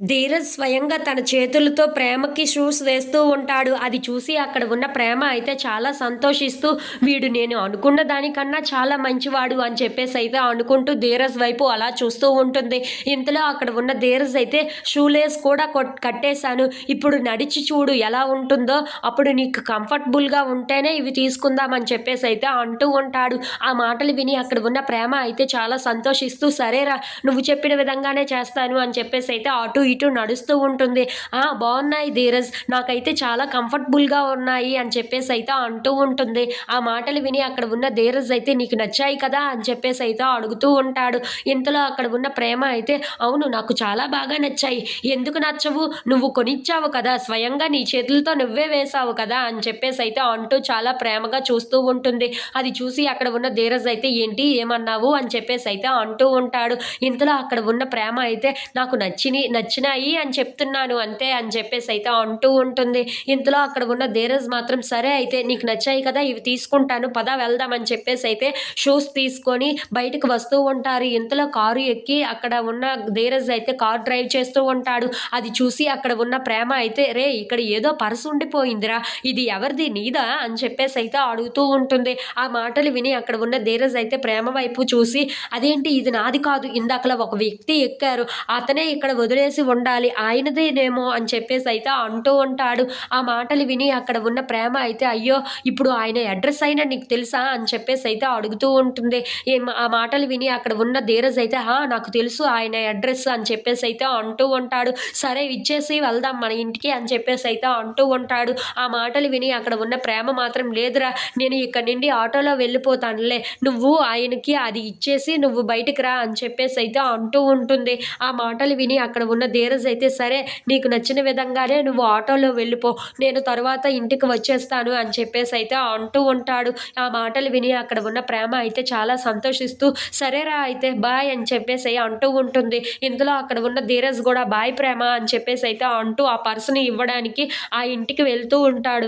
ధీరజ్ స్వయంగా తన చేతులతో ప్రేమకి షూస్ వేస్తూ ఉంటాడు. అది చూసి అక్కడ ఉన్న ప్రేమ అయితే చాలా సంతోషిస్తూ వీడు నేను అనుకున్న దానికన్నా చాలా మంచివాడు అని చెప్పేసి అయితే అనుకుంటూ ధీరజ్ వైపు అలా చూస్తూ ఉంటుంది. ఇంతలో అక్కడ ఉన్న ధీరజ్ అయితే షూలేస్ కూడా కొట్- కట్టేశాను. ఇప్పుడు నడిచి చూడు ఎలా ఉంటుందో. అప్పుడు నీకు కంఫర్టబుల్గా ఉంటేనే ఇవి తీసుకుందామని చెప్పేసి అయితే అంటూ ఉంటాడు. ఆ మాటలు విని అక్కడ ఉన్న ప్రేమ అయితే చాలా సంతోషిస్తూ సరేరా నువ్వు చెప్పిన విధంగానే చేస్తాను అని చెప్పేసి అయితే అటు ఇటు నడుస్తూ ఉంటుంది. బాగున్నాయి ధీరజ్. నాకైతే చాలా కంఫర్టబుల్గా ఉన్నాయి అని చెప్పేసి అయితే అంటూ ఉంటుంది. ఆ మాటలు విని అక్కడ ఉన్న ధీరజ్ అయితే నీకు నచ్చాయి కదా అని చెప్పేసి అయితే అడుగుతూ ఉంటాడు. ఇంతలో అక్కడ ఉన్న ప్రేమ అయితే అవును నాకు చాలా బాగా నచ్చాయి. ఎందుకు నచ్చవు? నువ్వు కొనిచ్చావు కదా. స్వయంగా నీ చేతులతో నువ్వే వేసావు కదా అని చెప్పేసి అయితే అంటూ చాలా ప్రేమగా చూస్తూ ఉంటుంది. అది చూసి అక్కడ ఉన్న ధీరజ్ అయితే ఏంటి? ఏమన్నావు? అని చెప్పేసి అయితే అంటూ ఉంటాడు. ఇంతలో అక్కడ ఉన్న ప్రేమ అయితే నాకు నచ్చిని నచ్చినాయి అని చెప్తున్నాను అంతే అని చెప్పేసి అయితే అంటూ ఉంటుంది. ఇంతలో అక్కడ ఉన్న ధీరజ్ మాత్రం సరే అయితే నీకు నచ్చాయి కదా ఇవి తీసుకుంటాను పద వెళ్దామని చెప్పేసి అయితే షూస్ తీసుకొని బయటకు వస్తూ ఉంటారు. ఇంతలో కారు ఎక్కి అక్కడ ఉన్న ధీరజ్ అయితే కార్ డ్రైవ్ చేస్తూ ఉంటాడు. అది చూసి అక్కడ ఉన్న ప్రేమ అయితే రే ఇక్కడ ఏదో పర్సు ఉండిపోయిందిరా ఇది ఎవరిది నీదా? అని చెప్పేసి అయితే అడుగుతూ ఉంటుంది. ఆ మాటలు విని అక్కడ ఉన్న ధీరజ్ అయితే ప్రేమ వైపు చూసి అదేంటి ఇది నాది కాదు ఇందాకలా ఒక వ్యక్తి ఎక్కారు అతనే ఇక్కడ వదిలేసి ఉండాలి ఆయనదేనేమో అని చెప్పేసి అయితే అంటూ ఉంటాడు. ఆ మాటలు విని అక్కడ ఉన్న ప్రేమ అయితే అయ్యో ఇప్పుడు ఆయన అడ్రస్ అయినా నీకు తెలుసా అని చెప్పేసి అయితే అడుగుతూ ఉంటుంది. ఏం ఆ మాటలు విని అక్కడ ఉన్న ధీరజ్ అయితే హా నాకు తెలుసు ఆయన అడ్రస్ అని చెప్పేసి అయితే అంటూ ఉంటాడు. సరే ఇచ్చేసి వెళ్దాం మన ఇంటికి అని చెప్పేసి అయితే అంటూ ఉంటాడు. ఆ మాటలు విని అక్కడ ఉన్న ప్రేమ మాత్రం లేదురా నేను ఇక్కడ నుండి ఆటోలో వెళ్ళిపోతానులే నువ్వు ఆయనకి అది ఇచ్చేసి నువ్వు బయటికి రా అని చెప్పేసి అయితే అంటూ ఉంటుంది. ఆ మాటలు విని అక్కడ ఉన్న ధీరజ్ అయితే సరే నీకు నచ్చిన విధంగానే నువ్వు ఆటోలో వెళ్ళిపో నేను తర్వాత ఇంటికి వచ్చేస్తాను అని చెప్పేసి అయితే అంటూ ఉంటాడు. ఆ మాటలు విని అక్కడ ఉన్న ప్రేమ అయితే చాలా సంతోషిస్తూ సరేరా అయితే బాయ్ అని చెప్పేసి అంటూ ఉంటుంది. ఇందులో అక్కడ ఉన్న ధీరజ్ కూడా బాయ్ ప్రేమ అని చెప్పేసి అయితే అంటూ ఆ పర్సుని ఇవ్వడానికి ఆ ఇంటికి వెళ్తూ ఉంటాడు.